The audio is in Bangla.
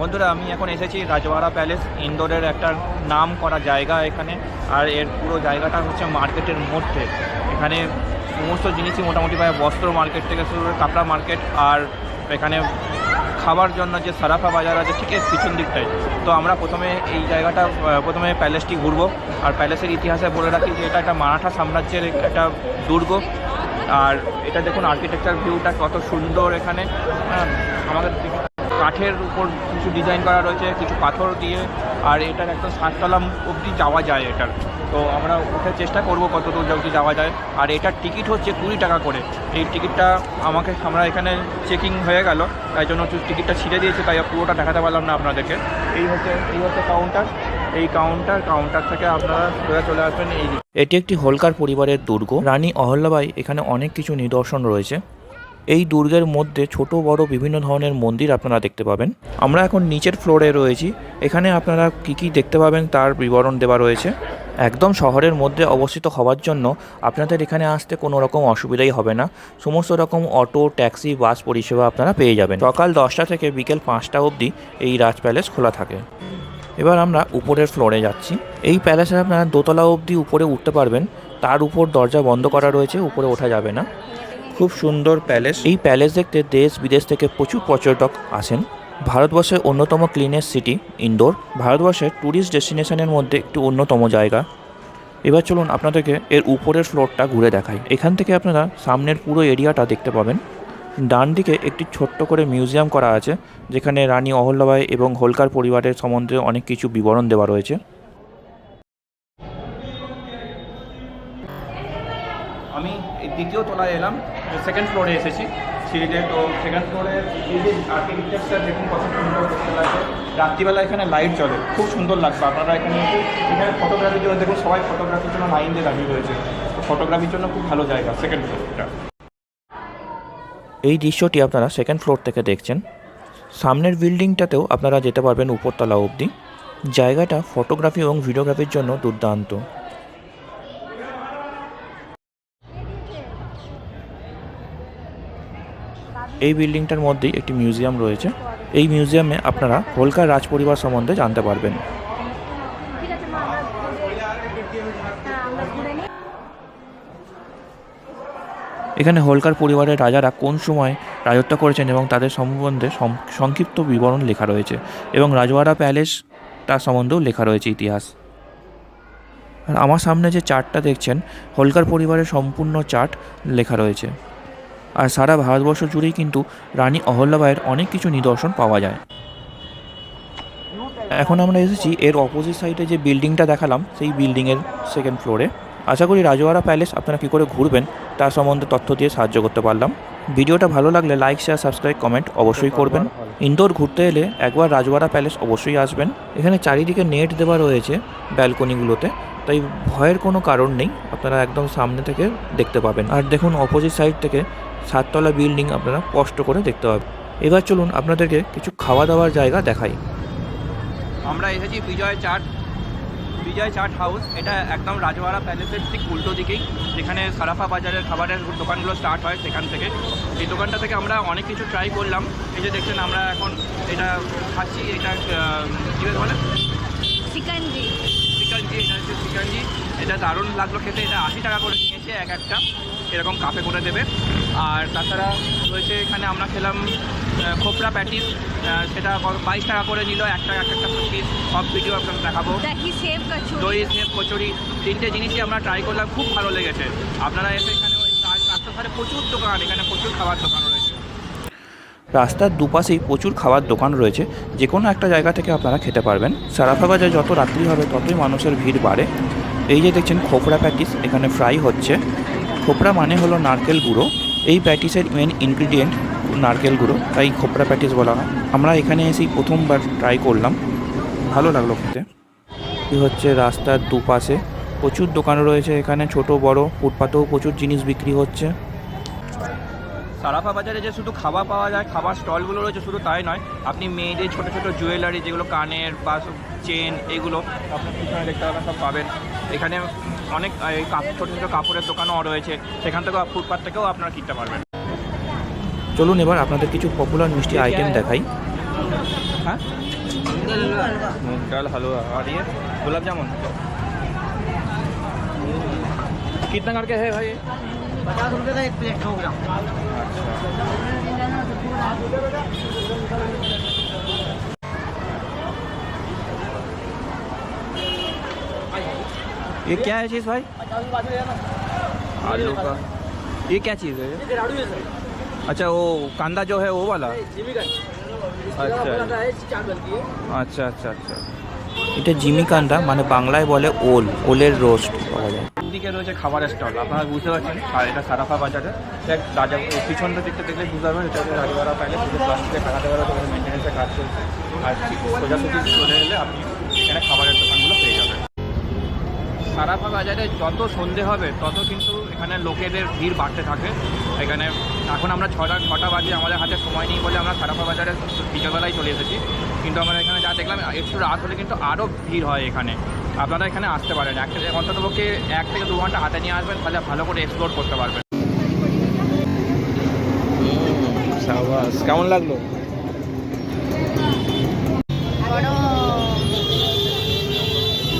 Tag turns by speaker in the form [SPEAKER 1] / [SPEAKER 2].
[SPEAKER 1] বন্ধুরা আমি এখন এসেছি রাজওয়াড়া প্যালেস ইন্দোরের একটা নাম করা জায়গা এখানে আর এর পুরো জায়গাটা হচ্ছে মার্কেটের মধ্যে। এখানে সমস্ত জিনিসই মোটামুটি প্রায় বস্ত্র মার্কেট থেকে শুরু করে কাপড়া মার্কেট আর এখানে খাবার জন্য যে সারাফা বাজার আছে ঠিক পিছন দিকটাই তো আমরা প্রথমে এই জায়গাটা প্রথমে প্যালেসটি ঘুরবো আর প্যালেসের ইতিহাসে বলে রাখি যে এটা একটা মারাঠা সাম্রাজ্যের একটা দুর্গ। আর এটা দেখুন আর্কিটেকচার ভিউটা কত সুন্দর এখানে। হ্যাঁ, আমাদের কাঠের উপর কিছু ডিজাইন করা রয়েছে, কিছু পাথর দিয়ে, আর এটার একদম সাততলা অবধি যাওয়া যায় এটার। তো আমরা উঠে চেষ্টা করব কত দূর অবধি যাওয়া যায়। আর এটার টিকিট হচ্ছে কুড়ি টাকা করে। এই টিকিটটা আমাকে, আমরা এখানে চেকিং হয়ে গেল, তাই জন্য একটু টিকিটটা ছিঁড়ে দিয়েছে, তাই পুরোটা দেখাতে পারলাম না আপনাদেরকে। এই হচ্ছে এই হচ্ছে কাউন্টার এই কাউন্টার কাউন্টার থেকে আপনারা সোজা চলে আসবেন এই
[SPEAKER 2] এটি একটি হোলকার পরিবারের দুর্গ। রানী অহল্যাবাই এখানে অনেক কিছু নিদর্শন রয়েছে। এই দুর্গের মধ্যে ছোট, বড়, বিভিন্ন ধরনের মন্দির আপনারা দেখতে পাবেন। আমরা এখন নিচের ফ্লোরে রয়েছি। এখানে আপনারা কি কি দেখতে পাবেন তার বিবরণ দেওয়া রয়েছে। একদম শহরের মধ্যে অবস্থিত হওয়ার জন্য আপনাদের এখানে আসতে কোনো রকম অসুবিধাই হবে না। সমস্ত রকম অটো, ট্যাক্সি, বাস পরিষেবা আপনারা পেয়ে যাবেন। সকাল দশটা থেকে বিকেল পাঁচটা অবধি এই রাজ প্যালেস খোলা থাকে। এবার আমরা উপরের ফ্লোরে যাচ্ছি। এই প্যালেসে আপনারা দোতলা অবধি উপরে উঠতে পারবেন। তার উপর দরজা বন্ধ করা রয়েছে, উপরে ওঠা যাবে না। খুব সুন্দর প্যালেস। এই প্যালেস দেখতে দেশ বিদেশ থেকে প্রচুর পর্যটক আসেন। ভারতবর্ষের অন্যতম ক্লিনেস্ট সিটি ইন্দোর। ভারতবর্ষের ট্যুরিস্ট ডেস্টিনেশনের মধ্যে একটি অন্যতম জায়গা। এবার চলুন আপনাদেরকে এর উপরের ফ্লোরটা ঘুরে দেখাই। এখান থেকে আপনারা সামনের পুরো এরিয়াটা দেখতে পাবেন। ডান দিকে একটি ছোট্ট করে মিউজিয়াম করা আছে, যেখানে রানী অহল্যাবাই এবং হোলকার পরিবারের সম্বন্ধে অনেক কিছু বিবরণ দেওয়া রয়েছে।
[SPEAKER 1] আমি দ্বিতীয় তলায় এলাম। সেকেন্ড ফ্লোরে এসেছি, সিঁড়িতে। তো সেকেন্ড ফ্লোরে আর্কিটেকচার দেখুন কত সুন্দর দেখতে লাগছে। রাত্রিবেলা এখানে লাইট জ্বলে, খুব সুন্দর লাগছে। আপনারা এখানে এখানে ফটোগ্রাফির জন্য দেখুন, সবাই ফটোগ্রাফির জন্য লাইন দাঁড়িয়ে রয়েছে। তো ফটোগ্রাফির জন্য খুব ভালো জায়গা সেকেন্ড ফ্লোরটা
[SPEAKER 2] এই দৃশ্যটি আপনারা সেকেন্ড ফ্লোর থেকে দেখছেন। সামনের বিল্ডিংটাতেও আপনারা যেতে পারবেন উপরতলা অবধি। জায়গাটা ফটোগ্রাফি এবং ভিডিওগ্রাফির জন্য দুর্দান্ত। এই বিল্ডিংটার মধ্যেই একটি মিউজিয়াম রয়েছে। এই মিউজিয়ামে আপনারা হোলকার রাজ পরিবার সম্বন্ধে জানতে পারবেন। এখানে হোলকার পরিবারের রাজারা কোন সময় রাজত্ব করেছেন এবং তাদের সম্বন্ধে সংক্ষিপ্ত বিবরণ লেখা রয়েছে এবং রাজওয়াড়া প্যালেস তার সম্বন্ধেও লেখা রয়েছে ইতিহাস। আর আমার সামনে যে চার্টটা দেখছেন, হোলকার পরিবারের সম্পূর্ণ চার্ট লেখা রয়েছে। আর সারা ভারতবর্ষ জুড়েই কিন্তু রানী অহল্যাবাইয়ের অনেক কিছু নিদর্শন পাওয়া যায়। এখন আমরা এসেছি এর অপোজিট সাইডে যে বিল্ডিংটা দেখালাম, সেই বিল্ডিংয়ের সেকেন্ড ফ্লোরে আশা করি রাজওয়াড়া প্যালেস আপনারা কী করে ঘুরবেন, তার সম্বন্ধে তথ্য দিয়ে সাহায্য করতে পারলাম। ভিডিওটা ভালো লাগলে লাইক শেয়ার সাবস্ক্রাইব কমেন্ট অবশ্যই করবেন। ইন্দোর ঘুরতে এলে একবার রাজওয়াড়া প্যালেস অবশ্যই আসবেন। এখানে চারিদিকে নেট দেওয়া রয়েছে ব্যালকনিগুলোতে তাই ভয়ের কোনো কারণ নেই, আপনারা একদম সামনে থেকে দেখতে পাবেন। আর দেখুন অপোজিট সাইড থেকে সাততলা বিল্ডিং আপনারা স্পষ্ট করে দেখতে পাবেন। এবার চলুন আপনাদেরকে কিছু খাওয়া দাওয়ার জায়গা দেখাই।
[SPEAKER 1] আমরা এসেছি বিজয় চাট বিজয় চাট হাউস এটা একদম রাজওয়াড়া প্যালেসের ঠিক উল্টো দিকেই যেখানে সারাফা বাজারের খাবারের দোকানগুলো স্টার্ট হয় সেখান থেকে। এই দোকানটা থেকে আমরা অনেক কিছু ট্রাই করলাম। এই যে দেখছেন আমরা এখন এটা খাচ্ছি এটা কী বলে?
[SPEAKER 3] চিকেনজি
[SPEAKER 1] চিকেনজি এটা হচ্ছে চিকেনজি এটা দারুণ লাগল খেতে। এটা আশি টাকা করে নিয়েছে এক একটা। এরকম কাপে করে দেবে। আর তাছাড়া রয়েছে এখানে আমরা খেলাম খোপরা প্যাটিস। সেটা বাইশ টাকা করে নিল। একটা এক একটা পিস সব ভিডিও আপনাকে দেখাবো।
[SPEAKER 3] দহি সেভ কচুরি।
[SPEAKER 1] দই তিনটে জিনিসই আমরা ট্রাই করলাম। খুব ভালো লেগেছে। আপনারা এসে এখানে ওই রাস্তার ধারে প্রচুর দোকান। এখানে প্রচুর খাবার দোকান রয়েছে।
[SPEAKER 2] রাস্তার দুপাশেই প্রচুর খাবার দোকান রয়েছে। যে কোনো একটা জায়গা থেকে আপনারা খেতে পারবেন। সারাফা বাজার যত রাত্রি হবে, ততই মানুষের ভিড় বাড়ে। এই যে দেখছেন খোপড়া প্যাটিস, এখানে ফ্রাই হচ্ছে। খোপড়া মানে হলো নারকেল গুঁড়ো। এই প্যাটিসের মেন ইনগ্রিডিয়েন্ট নারকেল গুঁড়ো, তাই খোপড়া প্যাটিস বলা হয়। আমরা এখানে এসেই প্রথমবার ট্রাই করলাম। ভালো লাগল খেতে। এই হচ্ছে রাস্তার দুপাশে। প্রচুর দোকান রয়েছে এখানে, ছোট, বড়। ফুটপাতেও প্রচুর জিনিস বিক্রি হচ্ছে।
[SPEAKER 1] সারাফা বাজারে যে শুধু খাবার পাওয়া যায় খাবার স্টলগুলো রয়েছে শুধু তাই নয় আপনি মেয়েদের ছোটো ছোটো জুয়েলারি যেগুলো কানের বা চেন এগুলো আপনার পিছনে দেখতে পাবেন সব পাবেন এখানে অনেক এই কাপড় ছোটো ছোটো কাপড়ের দোকানও রয়েছে সেখান থেকেও ফুটপাথ থেকেও আপনারা কিনতে পারবেন
[SPEAKER 2] চলুন এবার আপনাদের কিছু পপুলার মিষ্টি আইটেম দেখাই
[SPEAKER 1] हाँ मूंग दाल हलवा और ये गुलाब जामुन कितना करके है भाई ये?
[SPEAKER 4] पचास रुपए का एक प्लेट सौ ग्राम
[SPEAKER 1] ये क्या है चीज़ भाई आलू का ये क्या चीज़ है ये? अच्छा वो कांदा जो है वो वाला अच्छा अच्छा अच्छा अच्छा
[SPEAKER 2] এটা জিমিকান্দা মানে বাংলায় বলে ওল ওলের রোস্ট পাওয়া যায়
[SPEAKER 1] দিকে রয়েছে খাবারের স্টল। আপনারা বুঝতে পারছেন, আর এটা সারাফা বাজারে। রাজা পিছনটা দিকটা দেখলে বুঝতে পারবেন, এটা হচ্ছে রাজবাড়া প্যালেস এটা প্লাস্টিকের টাকাতে বেড়া তোমাদের মেনটেন্যান্সের কাজ চলছে। আর সোজাসুজি চলে এলে আপনি এখানে খাবারের দোকানগুলো পেয়ে যাবেন। সারাফা বাজারে যত সন্ধে হবে, তত কিন্তু এখানে লোকেদের ভিড় বাড়তে থাকে। এখানে এখন আমরা ছটা ছটা বাজে আমাদের হাতে সময় নেই বলে আমরা সারাফা বাজারে বিকেলবেলায় চলে এসেছি। কিন্তু আমরা এখানে যা দেখলাম, একটু রাত হলে কিন্তু আরও ভিড় হয় এখানে। আপনারা এখানে আসতে পারেন। একটা অন্তত পক্ষে এক থেকে দু ঘণ্টা হাতে নিয়ে আসবেন তাহলে ভালো করে এক্সপ্লোর করতে পারবেন। কেমন লাগল?
[SPEAKER 3] বড়